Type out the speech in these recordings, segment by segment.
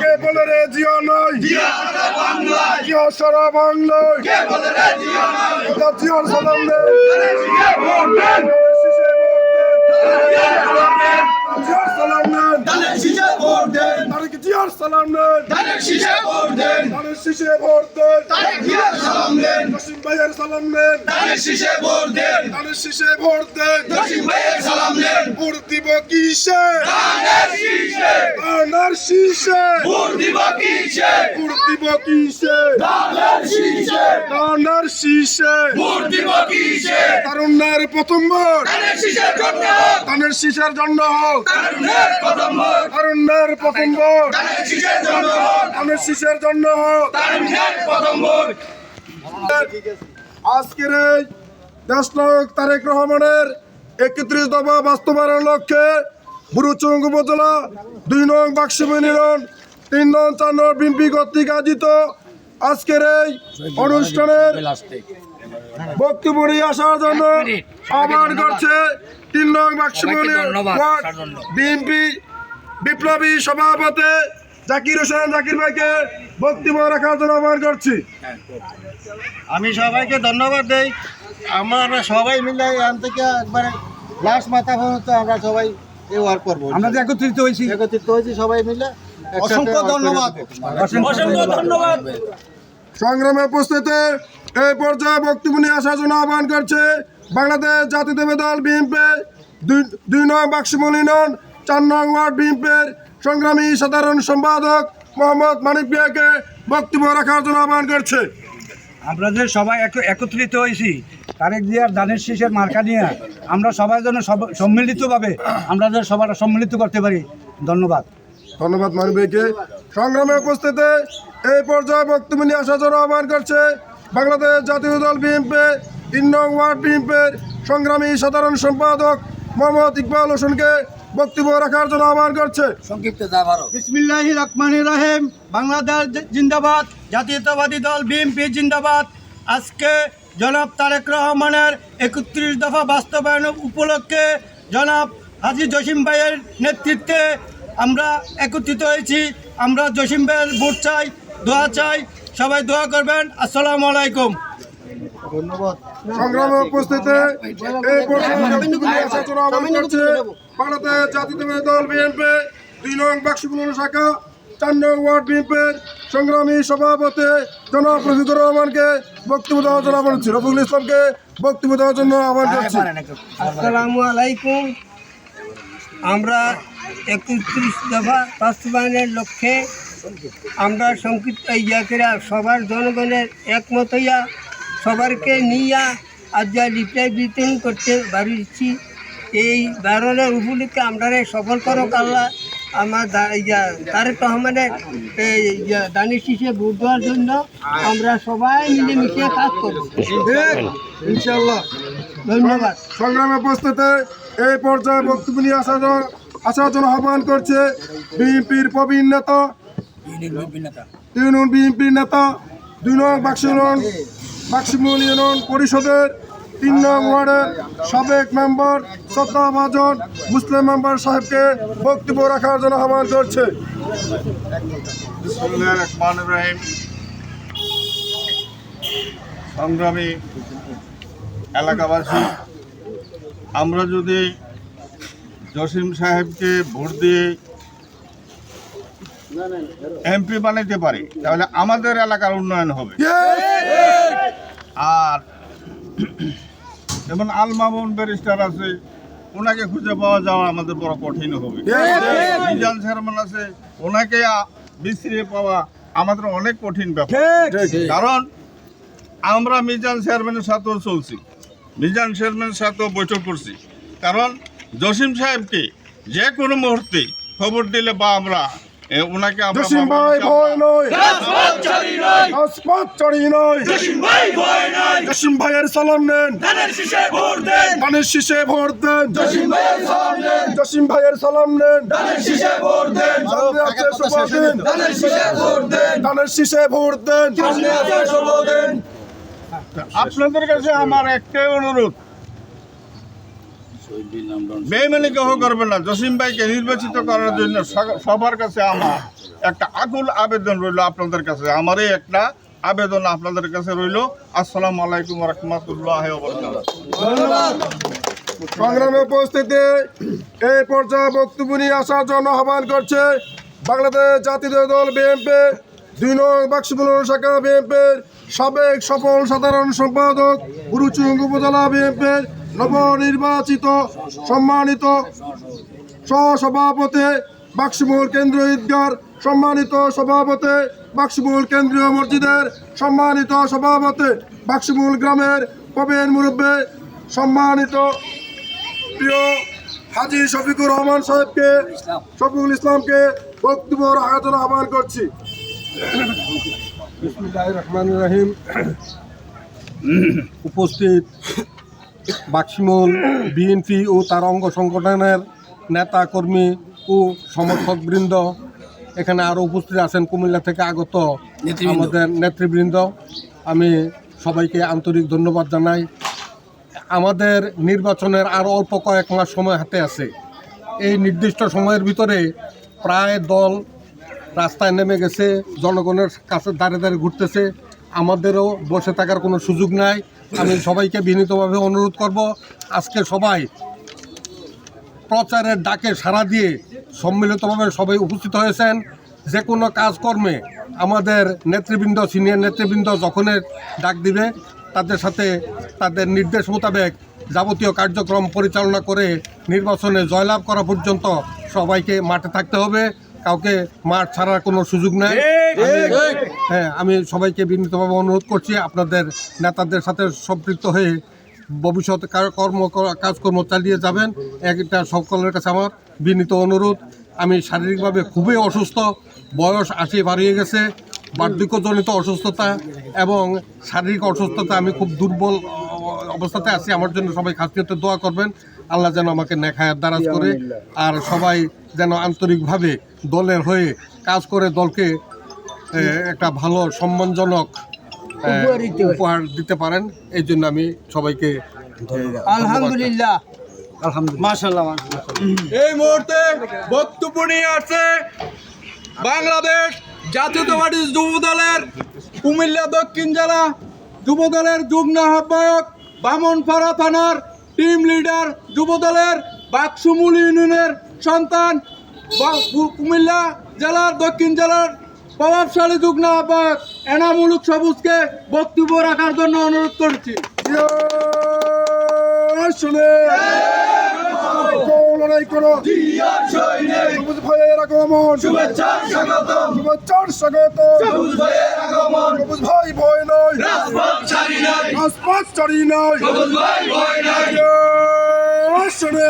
কে বলে রে জিয়া নয়। জিয়া সারা বাংলায়। জিয়ার সালাম দে শীষে ভোট দেন। তারেক জিয়ার সালাম দেন ধানের শীষে ভোট দেন। জসিম ভাইয়ের সালাম দেন ভোট ভোট দিব কিসে? ধানের শীষে। ভোট দিব কিসে ধানের শীষে। তারুণ্যের প্রথম ভোট। ধানের শীষের জন্য হোক। তারুণ্যের প্রথম ভোট। ধানের শীষের জন্য হোক। আজকের এই দেশনায়ক তারেক রহমানের একত্রিশ দফা বাস্তবায়নের লক্ষ্যে বুরুচুং উপজেলা দুই নং বাক্সিমী নিরন তিন নং চার নং বিএনপি কর্তৃক আয়োজিত আজকের এই অনুষ্ঠানের বক্তব্য আসার জন্য আহ্বান করছে তিন নং বাক্সিমী বিএনপি বিপ্লবী সভাপতি জাকির হোসেন জাকির ভাইকে বক্তব্য রাখার জন্য আহ্বান করছি। আমি সবাইকে ধন্যবাদ দেই। আমরা সবাই মিলে এখান থেকে একবারে লাস্ট মাথা পর্যন্ত আমরা সবাই করব। আমরা একত্রিত হয়েছি। একত্রিত হয়েছি সবাই মিলে অসংখ্য ধন্যবাদ। অসংখ্য ধন্যবাদ। সংগ্রামে উপস্থিতি এই পর্যায়ে বক্তব্য নিয়ে আসার জন্য আহ্বান করছে বাংলাদেশ জাতীয়তাবাদী দল বিএনপি দুই নং বাক্সমলি নন চার নং ওয়ার্ড বিএনপির সংগ্রামী সাধারণ সম্পাদক মোহাম্মদ মানিক বিয়াকে বক্তব্য রাখার জন্য আহ্বান করছে। আমরা যে সবাই এক- একত্রিত হয়েছি, তারেক জিয়ার দানের শীষের মার্কা নিয়ে আমরা সবাই যেন সম্মিলিতভাবে আমরা সবার সম্মিলিত করতে পারি। ধন্যবাদ। ধন্যবাদ মানিক ভাইকে। সংগ্রামে উপস্থিতি এই পর্যায়ে বক্তব্য নিয়ে আসার জন্য আহ্বান করছে বাংলাদেশ জাতীয় দল বিএনপি তিন নং ওয়ার্ড বিএনপির সংগ্রামী সাধারণ সম্পাদক মোহাম্মদ ইকবাল হোসেনকে। বক্তব্য রাখার জন্য আহ্বান করছে। বিসমিল্লাহ রহমান রাহিম বাংলাদেশ জিন্দাবাদ জাতীয়তাবাদী দল বিএনপি জিন্দাবাদ। আজকে জনাব তারেক রহমানের একত্রিশ দফা বাস্তবায়ন উপলক্ষে জনাব হাজি জসিম ভাইয়ের নেতৃত্বে আমরা একত্রিত হয়েছি। আমরা জসিম ভাইয়ের ভোট চাই দোয়া চাই। সবাই দোয়া করবেন। আসসালামু আলাইকুম। সংগ্রামে উপস্থিতি এই করছে জাতীয়তাবাদী দল বিএনপি দুই নং বাক্সপুর শাখা চার নং ওয়ার্ড বিএনপির সংগ্রামী সভাপতি জনাব রফিকুর রহমানকে বক্তব্য দেওয়ার জন্য আহ্বান করছি রফিকুল ইসলামকে বক্তব্য দেওয়ার জন্য আহ্বান করছি আসসালামু আলাইকুম। আমরা একত্রিশ দফা বাস্তবায়নের লক্ষ্যে আমরা সংক্ষিপ্ত ইয়া করে সবার জনগণের একমত হইয়া সবারকে নিয়া আজ যা রিপ্লাই বিতরণ করতে পারছি। এই বারণের উপলক্ষে আমরা সফল করক আল্লাহ। আমার ইয়া তারেক রহমানের এই দানিশ শীষে ভোট দেওয়ার জন্য আমরা সবাই মিলে মিলেমিশে কাজ করব। ইনশাল্লাহ ধন্যবাদ। সংগ্রামে উপস্থিতি এই পর্যায়ে বক্তব্য নিয়ে আসার জন্য আসার জন্য আহ্বান করছে বিএনপির প্রবীণ নেতা। ইউনিয়ন বিএনপির নেতা। দুই নং বাক্সিমন বাক্সিমুল ইউনিয়ন পরিষদের তিন নং ওয়ার্ডের সাবেক মেম্বার শ্রদ্ধাভাজন মুসলিম মেম্বার সাহেবকে বক্তব্য রাখার জন্য আহ্বান করছে। সংগ্রামী এলাকাবাসী আমরা যদি জসিম সাহেবকে ভোট দিয়ে এমপি বানাইতে পারি তাহলে আমাদের এলাকার উন্নয়ন হবে। আর যেমন আল মামুন ব্যারিস্টার আছে ওনাকে খুঁজে পাওয়া যাওয়া আমাদের বড় কঠিন হবে। মিজান চেয়ারম্যান আছে ওনাকে বিশ্রিয়ে পাওয়া আমাদের অনেক কঠিন ব্যাপার। কারণ আমরা মিজান চেয়ারম্যানের সাথেও চলছি মিজান চেয়ারম্যানের সাথেও বৈঠক করছি। কারণ জসিম সাহেবকে যে কোনো মুহূর্তে খবর দিলে বা আমরা ওনাকে আমরা জসিম ভাই ভয় নয়। রাজপথ চড়ি নয়। জসিম ভাইয়ের সালাম নেন। ধানের শীষে ভোট দেন। জসিম ভাইয়ের সালাম নেন। ধানের শীষে ভোট দেন। ধানের শীষে ভোট দেন। আপনাদের কাছে আমার একটাই অনুরোধ। বেইমানি কেহ করবেন না। জসিম ভাইকে নির্বাচিত করার জন্য সবার কাছে আমার একটা আকুল আবেদন রইল আপনাদের কাছে। আমারই একটা আবেদন আপনাদের কাছে রইল। আসসালামু আলাইকুম রহমতুল্লাহ সংগ্রামে উপস্থিতি, এই পর্যায়ে বক্তব্য নিয়ে আসার জন্য আহ্বান করছে বাংলাদেশ জাতীয় দল বিএনপি দুই নং বাক্সবুল শাখা বিএনপির সাবেক সফল সাধারণ সম্পাদক গুরুচুং উপজেলা বিএনপির নবনির্বাচিত, সম্মানিত সহসভাপতি বাক্সিমুল কেন্দ্রীয় ঈদগার, সম্মানিত সভাপতি বাক্সিমুল কেন্দ্রীয় মসজিদের সম্মানিত সভাপতি বাক্সিমুল গ্রামের প্রবীণ মুরব্বী, সম্মানিত প্রিয় হাজি শফিকুর রহমান সাহেবকে, শফিকুল ইসলামকে বক্তব্য জন্য আহ্বান করছি। রহমান রাহিম। উপস্থিত বাক্সিমল বিএনপি ও তার অঙ্গ সংগঠনের নেতা কর্মী ও সমর্থকবৃন্দ এখানে আরও উপস্থিত আছেন কুমিল্লা থেকে আগত আমাদের নেতৃবৃন্দ। আমি সবাইকে আন্তরিক ধন্যবাদ জানাই। আমাদের নির্বাচনের আরও অল্প কয়েক মাস সময় হাতে আছে। এই নির্দিষ্ট সময়ের ভিতরে প্রায় দল রাস্তায় নেমে গেছে, জনগণের কাছে দাঁড়ে দাঁড়িয়ে ঘুরতেছে। আমাদেরও বসে থাকার কোনো সুযোগ নাই। আমি সবাইকে বিনীতভাবে অনুরোধ করব, আজকে সবাই প্রচারের ডাকে সাড়া দিয়ে সম্মিলিতভাবে সবাই উপস্থিত হয়েছেন। যে কোনো কাজকর্মে আমাদের নেতৃবৃন্দ, সিনিয়র নেতৃবৃন্দ যখনের ডাক দিবে, তাদের সাথে তাদের নির্দেশ মোতাবেক যাবতীয় কার্যক্রম পরিচালনা করে নির্বাচনে জয়লাভ করা পর্যন্ত সবাইকে মাঠে থাকতে হবে। কাউকে মাঠ ছাড়ার কোনো সুযোগ নেই। হ্যাঁ আমি সবাইকে বিনীতভাবে অনুরোধ করছি আপনাদের নেতাদের সাথে সম্পৃক্ত হয়ে ভবিষ্যতে কার- কর্ম কাজকর্ম চালিয়ে যাবেন। একটা সকলের কাছে আমার বিনীত অনুরোধ। আমি শারীরিকভাবে খুবই অসুস্থ বয়স আশি বাড়িয়ে গেছে বার্ধক্যজনিত অসুস্থতা এবং শারীরিক অসুস্থতা আমি খুব দুর্বল অবস্থাতে আছি। আমার জন্য সবাই খাসিয়তে দোয়া করবেন। আল্লাহ যেন আমাকে নেখায়াত দারাজ করে আর সবাই যেন আন্তরিকভাবে দলের হয়ে কাজ করে দলকে একটা ভালো সম্মানজনক উপহার দিতে পারেন। এই জন্য আমি সবাইকে। আলহামদুলিল্লাহ। এই মুহূর্তে বক্তব্য নিয়ে আসছে বাংলাদেশ জাতীয়তাবাদী যুব দলের কুমিল্লা দক্ষিণ জেলা যুব দলের যুগ্ম আহ্বায়ক বামনপাড়া থানার টিম লিডার যুব দলের বাক্সুমুল ইউনিয়নের সন্তান কুমিল্লা জেলার, দক্ষিণ জেলার প্রভাবশালী যুগ্ন আহ্বায়ক এনামুলুক সবুজকে বক্তব্য রাখার জন্য অনুরোধ করছি। শুনে। লড়াই করো। সবুজ ভাইয়ের আগমন। শুভেচ্ছার স্বাগত সবুজ ভাই ভয় নয়। রাজপথ ছাড়ি নাই। শুনে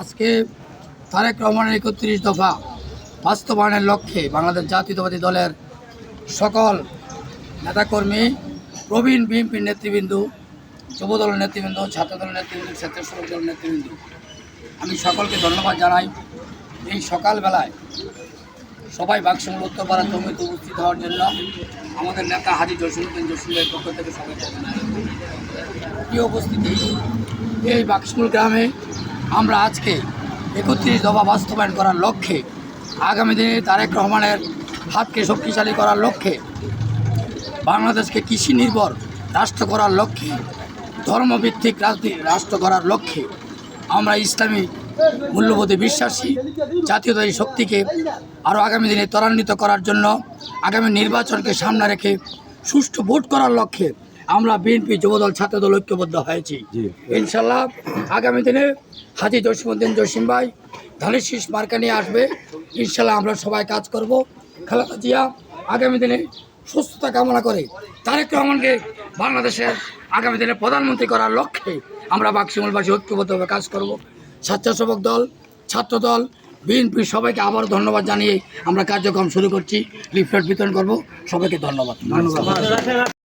আজকে তারেক রহমানের একত্রিশ দফা বাস্তবায়নের লক্ষ্যে বাংলাদেশ জাতীয়তাবাদী দলের সকল নেতাকর্মী প্রবীণ বিএনপির নেতৃবৃন্দ যুব দলের নেতৃবৃন্দ ছাত্র দলের নেতৃবৃন্দ, স্বেচ্ছাসেবক দলের নেতৃবৃন্দ, আমি সকলকে ধন্যবাদ জানাই। এই সকালবেলায় সবাই বাক্সমূল উত্তরপাড়া জমিতে উপস্থিত হওয়ার জন্য আমাদের নেতা হাজি জসিমুদ্দিন জসিমের পক্ষ থেকে সবাইকে জানাই প্রিয় উপস্থিতি, এই বাক্সমুল গ্রামে আমরা আজকে একত্রিশ দফা বাস্তবায়ন করার লক্ষ্যে, আগামী দিনে তারেক রহমানের হাতকে শক্তিশালী করার লক্ষ্যে, বাংলাদেশকে কৃষি নির্ভর রাষ্ট্র করার লক্ষ্যে ধর্মভিত্তিক রাজনীতি রাষ্ট্র করার লক্ষ্যে আমরা ইসলামী মূল্যবোধে বিশ্বাসী জাতীয়তাবাদী শক্তিকে আরও আগামী দিনে ত্বরান্বিত করার জন্য আগামী নির্বাচনকে সামনে রেখে সুষ্ঠু ভোট করার লক্ষ্যে আমরা বিএনপি যুবদল ছাত্রদল ঐক্যবদ্ধ হয়েছি। ইনশাল্লাহ আগামী দিনে হাজি জসিমুদ্দিন জসিম ভাই ধানের শীষ মার্কা নিয়ে আসবে। ইনশাল্লাহ আমরা সবাই কাজ করব। খালেদা জিয়া আগামী দিনে সুস্থতা কামনা করে তারেক রহমানকে বাংলাদেশের আগামী দিনে প্রধানমন্ত্রী করার লক্ষ্যে আমরা বাক্সিমূলবাসী ঐক্যবদ্ধভাবে কাজ করব। স্বেচ্ছাসেবক দল, ছাত্র দল, বিএনপি সবাইকে আবারও ধন্যবাদ জানিয়ে আমরা কার্যক্রম শুরু করছি। লিফলেট বিতরণ করব। সবাইকে ধন্যবাদ। ধন্যবাদ।